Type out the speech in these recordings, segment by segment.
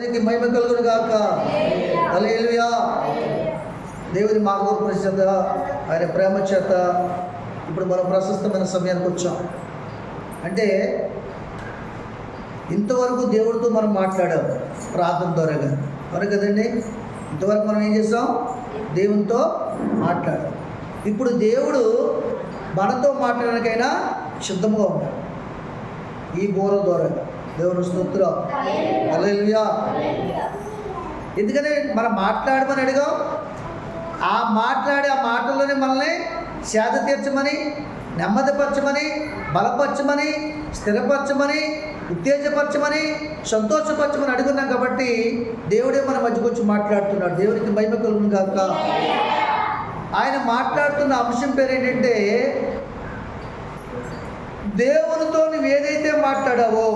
దేవునికి మహిమ కలుగును గాక. అలేలుయా దేవుని మార్గోపరి చేత ఆయన ప్రేమ చేత ఇప్పుడు మనం ప్రశస్తమైన సమయానికి వచ్చాం. అంటే ఇంతవరకు దేవుడితో మనం మాట్లాడాం ప్రార్థన ద్వారా అవును కదండి? ఇంతవరకు మనం ఏం చేసాం? దేవునితో మాట్లాడాం. ఇప్పుడు దేవుడు మనతో మాట్లాడడానికైనా సిద్ధంగా ఉన్నాడు. ఈ బోర ద్వారా. దేవుని స్తోత్రం. హల్లెలూయా. ఎందుకని మనం మాట్లాడమని అడిగాం? ఆ మాట్లాడే ఆ మాటల్లోనే మనల్ని సేద తీర్చమని నెమ్మదిపరచమని బలపరచమని స్థిరపరచమని ఉత్తేజపరచమని సంతోషపరచమని అడుగున్నాం కాబట్టి దేవుడే మన మధ్యకు వచ్చి మాట్లాడుతున్నాడు. దేవునికి మహిమ కలుగును కాక ఆయన మాట్లాడుతున్న అంశం పేరు ఏంటంటే దేవునితో నువ్వు ఏదైతే మాట్లాడావో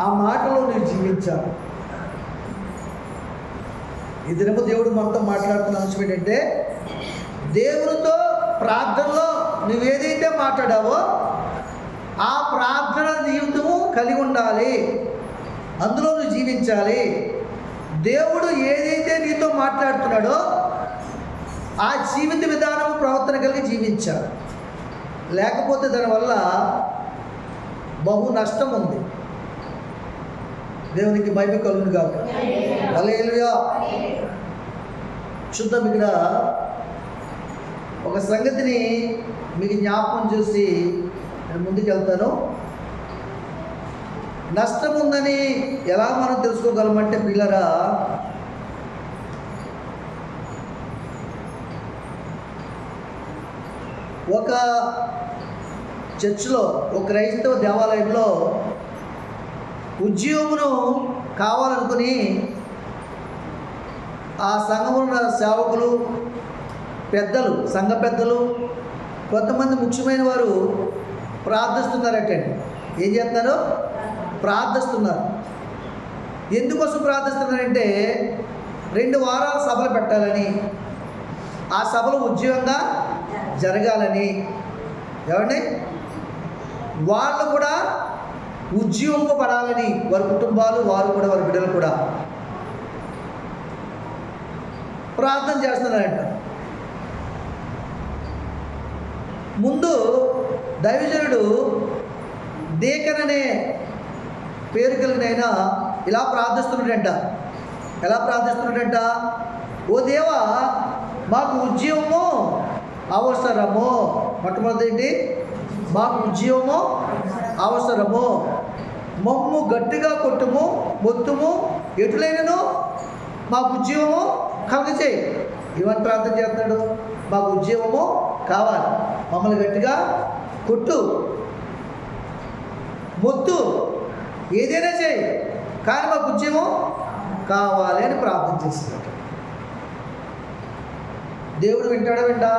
ఆ మాటలో నువ్వు జీవించాను. ఈ దినము దేవుడు మనతో మాట్లాడుతున్న అంశం ఏంటంటే దేవునితో ప్రార్థనలో నువ్వేదైతే మాట్లాడావో ఆ ప్రార్థన జీవితము కలిగి ఉండాలి. అందులో నువ్వు జీవించాలి. దేవుడు ఏదైతే నీతో మాట్లాడుతున్నాడో ఆ జీవిత విధానం ప్రవర్తన కలిగి జీవించాలి. లేకపోతే దానివల్ల బహు నష్టం ఉంది. దేవునికి మహిమ కలుగును కాక హల్లెలూయా. చూద్దాం ఇక్కడ ఒక సంగతిని మీకు జ్ఞాపకం చేసి నేను ముందుకెళ్తాను. నష్టం ఉందని ఎలా మనం తెలుసుకోగలమంటే పిల్లరా ఒక చర్చిలో ఒక క్రైస్తవ దేవాలయంలో ఉద్యోగమును కావాలనుకుని ఆ సంఘమున్న సేవకులు పెద్దలు సంఘ పెద్దలు కొంతమంది ముఖ్యమైన వారు ప్రార్థిస్తున్నారటండి ఏం చేస్తున్నారు? ప్రార్థిస్తున్నారు. ఎందుకోసం ప్రార్థిస్తున్నారంటే రెండు వారాల సభలు పెట్టాలని ఆ సభలు ఉద్యోగంగా జరగాలని. ఏమండి వాళ్ళు కూడా ఉద్యోగపడాలని వారి కుటుంబాలు వారు కూడా వారి బిడ్డలు కూడా. ప్రార్థన చేస్తున్నారంట. ముందు దైవజనుడు దేకన్ అనే పేరు కలిగిన ఆయన ఇలా ప్రార్థిస్తున్నాడంట. ఎలా ప్రార్థిస్తున్నాడంట? ఓ దేవా మాకు ఉద్యోగము అవసరము. మొట్టమొదటి మాకు ఉద్యోగము అవసరము. మమ్ము గట్టిగా కొట్టుము మొత్తుము ఎటులైనను మాకు ఉద్యోగము కలగచేయి ఇవన్నీ ప్రార్థన చేస్తున్నాడు? మాకు ఉద్యోగము కావాలి. మమ్మల్ని గట్టిగా కొట్టు మొత్తు ఏదైనా చేయి. కానీ మాకు ఉద్యమం కావాలి అని ప్రార్థన చేస్తున్నాడు. దేవుడు వింటాడా వింటా?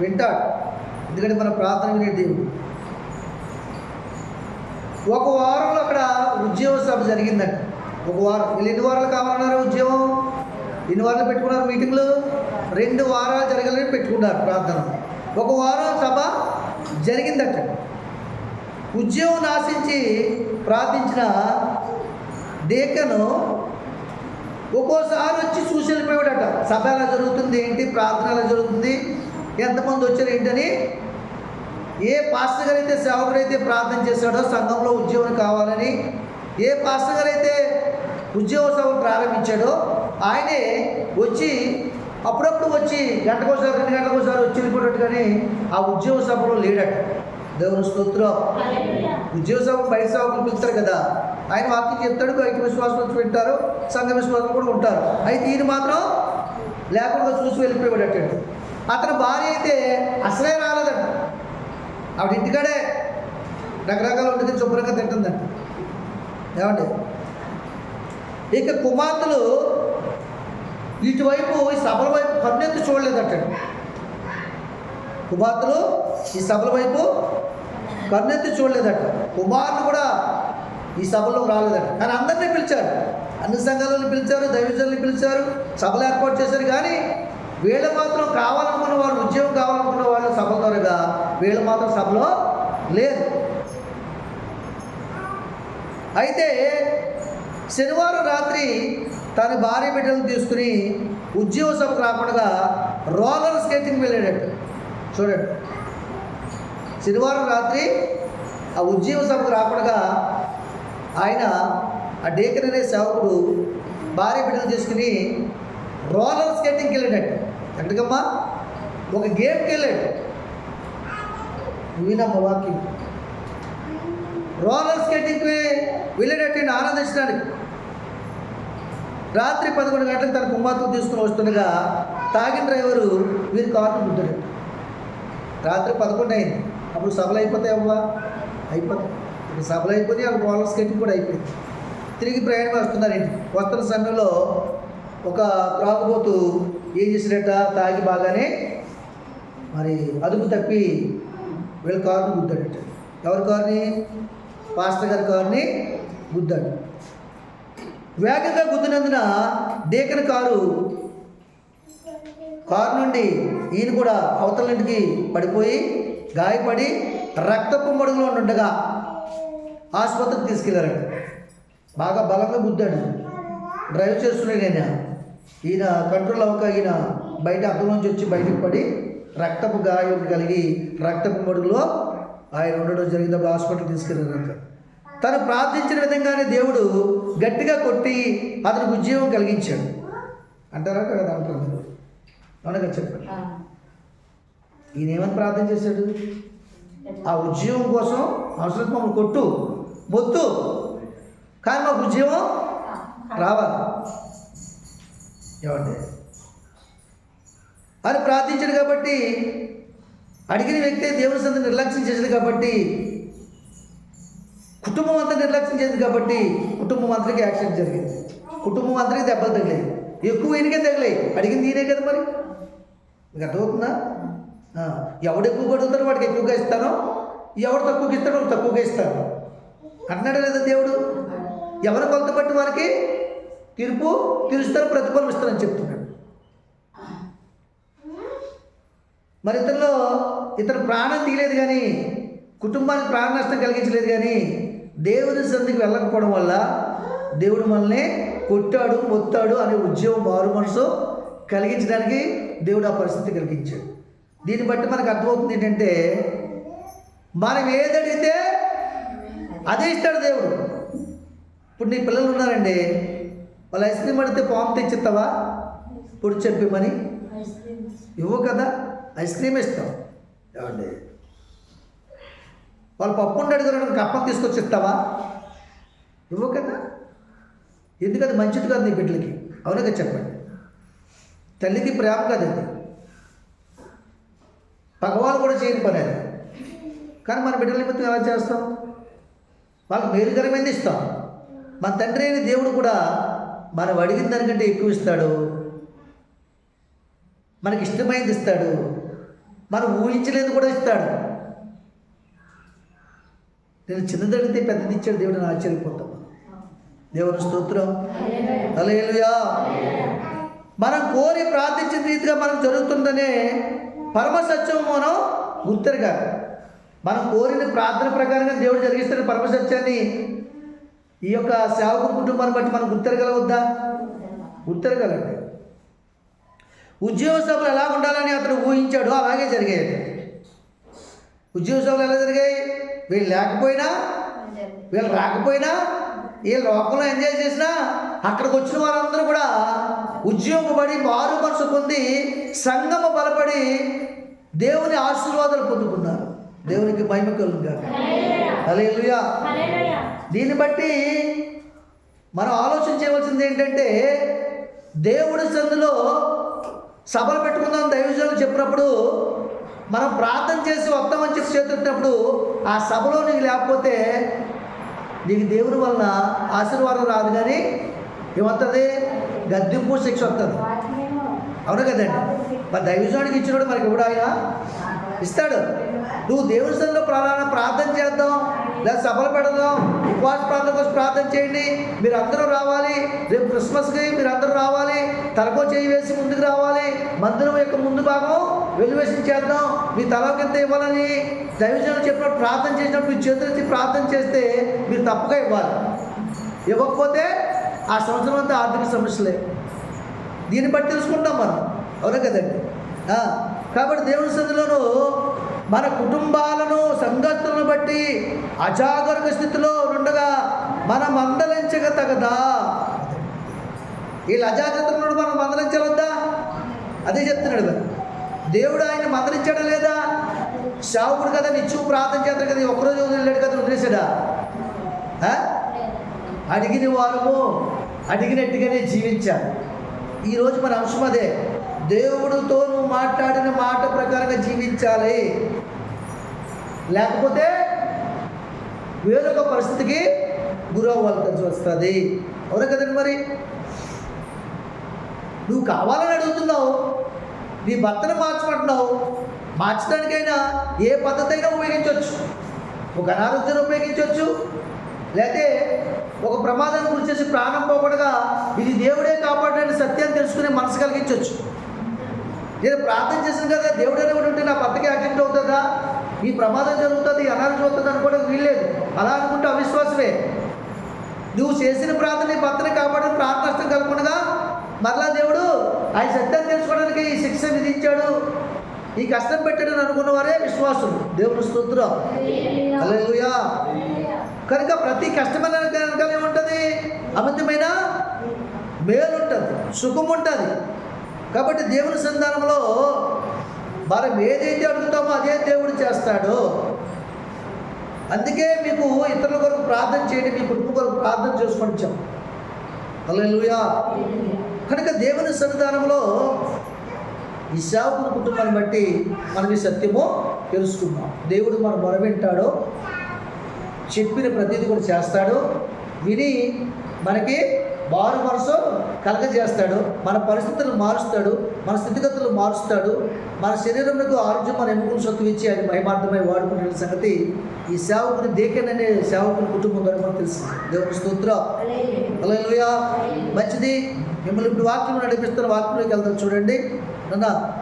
వింటాడు. ఎందుకంటే మన ప్రార్థన వినే దేవుడు. ఒక వారంలో అక్కడ ఉద్యోగ సభ జరిగిందంట. ఒక వారం వీళ్ళు ఎన్ని వారాలు కావాలన్నారు ఉద్యోగం? ఎన్ని వారాలు పెట్టుకున్నారు మీటింగ్లు? రెండు వారాలు జరగాలని పెట్టుకున్నారు ప్రార్థన. ఒక వారం సభ జరిగిందట. ఉద్యోగం ఆశించి ప్రార్థించిన డేకను ఒక్కోసారి వచ్చి చూసి వెళ్ళిపోయాడట. సభ ఎలా జరుగుతుంది? ఏంటి? ప్రార్థన ఎలా జరుగుతుంది? ఎంతమంది వచ్చారు? ఏంటని ఏ పాస్టర్ గారు అయితే సేవకుడు అయితే ప్రార్థన చేశాడో సంఘంలో ఉద్యోగం కావాలని ఏ పాస్టర్ గారు అయితే ఉద్యోగ సభ ప్రారంభించాడో ఆయనే వచ్చి అప్పుడప్పుడు వచ్చి గంటకోసారి రెండు గంటలకోసారి వచ్చి వెళ్ళిపోయినట్టు కానీ ఆ ఉద్యోగ సభలో లేడట. దేవుని స్తోత్రం. ఉద్యోగ సభ బయట సేవకులు పిలుస్తారు కదా. ఆయన వాక్యం చెప్తాడు బయట విశ్వాసం వింటారు సంఘ విశ్వాసం కూడా ఉంటారు. అయితే ఈయన మాత్రం లేకుండా చూసి వెళ్ళిపోయాడట అతని భార్య అయితే అసలే రాలేదంట. ఆవిడ ఇంటికాడే రకరకాల వండుకొని శుభ్రంగా తింటుందంట. ఏమండి? ఇక కుమార్తెలు ఇటువైపు ఈ సభల వైపు కన్నెత్తి చూడలేదట. కుమార్తెలు ఈ సభల వైపు కన్నెత్తి చూడలేదట. కుమారులు కూడా ఈ సభలో రాలేదట. కానీ అందరినీ పిలిచారు. అన్ని సంఘాలను పిలిచారు దైవజనులు పిలిచారు సభలు ఏర్పాటు చేశారు. కానీ వీళ్ళు మాత్రం కావాలనుకున్న వాళ్ళు ఉద్యోగం కావాలనుకున్న వాళ్ళు సభ ద్వారా వీళ్ళు మాత్రం సభలో లేరు. అయితే శనివారం రాత్రి తన భార్య బిడ్డలను తీసుకుని ఉద్యోగ సభకు రాకుండా రోలర్ స్కేటింగ్ వెళ్ళాడట. చూడండి. శనివారం రాత్రి ఆ ఉద్యోగ సభకు రాకుండా ఆయన ఆ డేకర్ అనే సేవకుడు భార్య బిడ్డలు తీసుకుని రోలర్ స్కేటింగ్కి వెళ్ళాడట. ఎందుకమ్మా? ఒక గేమ్కి వెళ్ళాడు. వినమ్మ వాకింగ్ రోలర్ స్కేటింగ్కి వెళ్ళేటట్టు ఆనందించడానికి రాత్రి పదకొండు గంటలకు తన కుమార్తెను తీసుకుని వస్తుండగా తాగిన డ్రైవరు వీరి కారును ఉంటాడు రాత్రి పదకొండు అయింది. అప్పుడు సభలు అయిపోతాయి అవ్వా? అయిపోతాయి. సభలు అయిపోయి అక్కడ రోలర్ స్కేటింగ్ కూడా అయిపోయింది. తిరిగి ప్రయాణం వస్తున్నారు ఇంటికి. వస్తున్న సమయంలో ఒక త్రాగుబోతు ఏం చేసినట్ట తాగి బాగానే మరి అదుపు తప్పి వీళ్ళ కారుని గుద్దాడట. ఎవరి కారుని? పాస్టర్ గారి కారుని గుద్దాడు. వేగంగా గుద్దినందున డేకన్ కారు కారు నుండి ఈయన కూడా అవతల నుండికి పడిపోయి గాయపడి రక్తపు మడుగులో ఉండగా ఆసుపత్రికి తీసుకెళ్ళారంట. బాగా బలంగా గుద్దాడు. డ్రైవ్ చేస్తున్నాడు ఆయన ఈయన కంట్రోల్ అవ్వక ఈయన బయట అర్థంలోంచి వచ్చి బయటకు పడి రక్తపు గాయం కలిగి రక్తపు మడుగులో ఆయన ఉండడం జరిగినప్పుడు హాస్పిటల్ తీసుకెళ్ళారంట తను ప్రార్థించిన విధంగానే దేవుడు గట్టిగా కొట్టి అతనికి ఉద్యోగం కలిగించాడు. అంటారా? కదా అంటారు? మీరు అవునగా చెప్పండి. ఈయన ఏమని ప్రార్థన చేశాడు? ఆ ఉద్యోగం కోసం అవసరం మమ్మల్ని కొట్టు మొత్తు. కానీ మాకు ఉద్యోగం రావాలి. ఏమండి? అని ప్రార్థించాడు కాబట్టి అడిగిన వ్యక్తి దేవుని సంత నిర్లక్ష్యం చేశాడు కాబట్టి కుటుంబం అంతా నిర్లక్ష్యం చేసింది కాబట్టి కుటుంబం అందరికీ యాక్సిడెంట్ జరిగింది. కుటుంబం అందరికీ దెబ్బలు తగిలాయి. ఎక్కువ ఈయనకే తగిలాయి. అడిగింది ఈయనే కదా మరి? మీకు అర్థమవుతుందా? ఎవడు ఎక్కువ కొడుతారో వాడికి ఎక్కువగా ఇస్తాను. ఎవడు తక్కువగా ఇస్తాడో తక్కువగా ఇస్తాను. అన్నాడు లేదా దేవుడు? ఎవరు కొలత పట్టి వారికి? తీర్పు తీరుస్తారు ప్రతిఫలం ఇస్తారని చెప్తున్నాడు. మరి ఇతరులో ఇతను ప్రాణం తీయలేదు కానీ కుటుంబానికి ప్రాణ నష్టం కలిగించలేదు కానీ దేవుని సంధికి వెళ్ళకపోవడం వల్ల దేవుడు మనల్ని కొట్టాడు మొత్తాడు అనే ఉద్యోగం మారు మనసు కలిగించడానికి దేవుడు ఆ పరిస్థితి కలిగించాడు. దీన్ని బట్టి మనకు అర్థమవుతుంది ఏంటంటే మనం ఏదడిగితే అదే ఇస్తాడు దేవుడు. ఇప్పుడు నీ పిల్లలు ఉన్నారండి వాళ్ళు ఐస్ క్రీమ్ అడిగితే పాము తెచ్చిస్తావా? పొడి చెప్పమని ఇవ్వు కదా ఐస్ క్రీమ్ ఇస్తాం. ఏమండి? వాళ్ళు పప్పు ఉండి అడుగురు కప్పం తీసుకొచ్చి ఇస్తావా? ఇవ్వు కదా. ఎందుకది మంచిది కాదు నీ బిడ్డలకి? అవునగా చెప్పండి. తల్లికి ప్రేమ కాదు అది పగవాళ్ళు కూడా చేయని పని అది. కానీ మన బిడ్డల నిమిత్తం ఎలా చేస్తాం? వాళ్ళకి మేలుకరమైంది ఇస్తాం. మన తండ్రి అయిన దేవుడు కూడా మనం అడిగిన దానికంటే ఎక్కువ ఇస్తాడు. మనకి ఇష్టమైనది ఇస్తాడు. మనం ఊహించలేదు కూడా ఇస్తాడు. నేను చిన్నది అడిగితే పెద్దది ఇచ్చాడు దేవుడు నేను ఆశ్చర్యపోతాం దేవుని స్తోత్రం. హల్లెలూయా. మనం కోరి ప్రార్థించిన రీతిగా మనం జరుగుతుందనే పరమ సత్యం మనం గుర్తెరగా మనం కోరిన ప్రార్థన ప్రకారంగా దేవుడు జరిగిస్తున్న పరమ సత్యాన్ని ఈ యొక్క సేవకు కుటుంబాన్ని బట్టి మనం గుర్తెరగలవద్దా గుర్తెరగలండి. ఉద్యోగ సభలు ఎలా ఉండాలని అతను ఊహించాడు. అలాగే జరిగాయి. ఉద్యోగ సభలు ఎలా జరిగాయి? వీళ్ళు లేకపోయినా వీళ్ళు రాకపోయినా ఈ లోకంలో ఎంజాయ్ చేసినా అక్కడికి వచ్చిన వారందరూ కూడా ఉద్యోగపడి మారు మనసు పొంది సంగమ బలపడి దేవుని ఆశీర్వాదాలు పొందుకున్నారు. దేవునికి మహిమ కలుగుగా హల్లెలూయా. దీన్ని బట్టి మనం ఆలోచన చేయవలసింది ఏంటంటే దేవుడి సందులో సభలు పెట్టుకుందాం దైవజనులు చెప్పినప్పుడు మనం ప్రార్థన చేసి వస్తామని చెప్పి చేతున్నప్పుడు ఆ సభలో నీకు లేకపోతే నీకు దేవుని వలన ఆశీర్వాదం రాదు కానీ ఏమవుతుంది? గద్దెంపు శిక్ష వస్తుంది. అవును కదండి మరి దైవజనుడికి ఇచ్చినప్పుడు మనకి ఎవడు ఆయన? ఇస్తాడు. నువ్వు దేవుని సన్నిధిలో ప్రార్థన ప్రార్థన చేద్దాం లేదా సభలు పెడదాం ఉపవాస ప్రార్థన కోసం ప్రార్థన చేయండి. మీరు అందరూ రావాలి. రేపు క్రిస్మస్కి మీరు అందరూ రావాలి. తలకో చేయి వేసి ముందుకు రావాలి. మందిరం యొక్క ముందు భాగం వెలివేసి చేద్దాం. మీ తలకింత ఇవ్వాలని దైవజనం చెప్పినప్పుడు ప్రార్థన చేసినప్పుడు మీ చేతులెత్తి ప్రార్థన చేస్తే మీరు తప్పగా ఇవ్వాలి. ఇవ్వకపోతే ఆ సంవత్సరం అంతా ఆర్థిక సమస్యలే. దీన్ని బట్టి తెలుసుకుంటాం మనం. అవునా కదండి? కాబట్టి దేవుని సందులోను మన కుటుంబాలను సంగతులను బట్టి అజాగరణ స్థితిలో ఉండగా మనం మందలించక తగదా వీళ్ళు అజాగ్రత్తలు మనం మందలించవద్దా అదే చెప్తున్నాడు మరి. దేవుడు ఆయన మందలించాడా లేదా? శావుడు కదా నిత్యం ప్రార్థన చేస్తారు కదా ఒక్కరోజు వదిలేడు కదా వదిలేసాడా ఆ? అడిగిన వారము అడిగినట్టుగానే జీవించాలి ఈరోజు మన అంశం అదే. దేవుడితో నువ్వు మాట్లాడిన మాట ప్రకారంగా జీవించాలి. లేకపోతే వేరొక పరిస్థితికి గురవ్వాల్సి వస్తుంది. అవునా కదండి మరి? నువ్వు కావాలని అడుగుతున్నావు నీ భర్తను మార్చమంటున్నావు మార్చడానికైనా ఏ పద్ధతి అయినా ఉపయోగించవచ్చు. ఒక అనారోగ్యం ఉపయోగించవచ్చు లేకపోతే ఒక ప్రమాదాన్ని గురి చేసి ప్రాణం పోకుండా ఇది దేవుడే కాపాడని సత్యాన్ని తెలుసుకునే మనసు కలిగించవచ్చు. నేను ప్రార్థన చేసిన కదా దేవుడు అనేవాడు ఉంటే నా భర్తకి యాక్సిడెంట్ అవుతుందా? ఈ ప్రమాదం జరుగుతుంది అనారోగ్యం అవుతుంది అనుకోవడానికి వీల్లేదు. అలా అనుకుంటే అవిశ్వాసమే. నువ్వు చేసిన ప్రార్థన నీ భర్తని కాపాడని ప్రార్థన కలగకుండా మరలా దేవుడు ఆయన సత్యాన్ని తెలుసుకోవడానికి ఈ శిక్ష విధించాడు. ఈ కష్టం పెట్టాడని అనుకున్న వారే విశ్వాసులు. దేవుడు స్తోత్రం. కనుక ప్రతి కష్టమైన వెనకాల ఏముంటుంది అమితమైన మేలు ఉంటుంది సుఖం ఉంటుంది కాబట్టి దేవుని సంధానంలో మనం ఏదైతే అడుగుతామో అదే దేవుడు చేస్తాడు. అందుకే మీకు ఇతరుల కొరకు ప్రార్థన చేయండి మీ కుటుంబం కొరకు ప్రార్థన చేసుకొని చెప్పు. హల్లెలూయా. కనుక దేవుని సన్నిధానంలో ఈ సేవకుని కుటుంబాన్ని బట్టి మనం ఈ సత్యము తెలుసుకుందాం. దేవుడు మన మొర వింటాడో చెప్పిన ప్రతిదీ కూడా చేస్తాడు విని మనకి మారు మనసు కలగజేస్తాడు మన పరిస్థితులను మారుస్తాడు మన స్థితిగతులు మారుస్తాడు మన శరీరంలో ఆరోగ్యం మన ఎముకలు సొత్తు ఇచ్చి ఆయన మహిమార్థమై వాడుకునే సంగతి ఈ సేవకుని దేకేననే సేవకుని కుటుంబం ద్వారా మనకు తెలుసు. దేవుని స్తోత్రం. మంచిది. మిమ్మల్ని ఇప్పుడు వాక్యం నడిపిస్తున్న వాక్యంలోకి వెళ్తాం చూడండి. నాన్న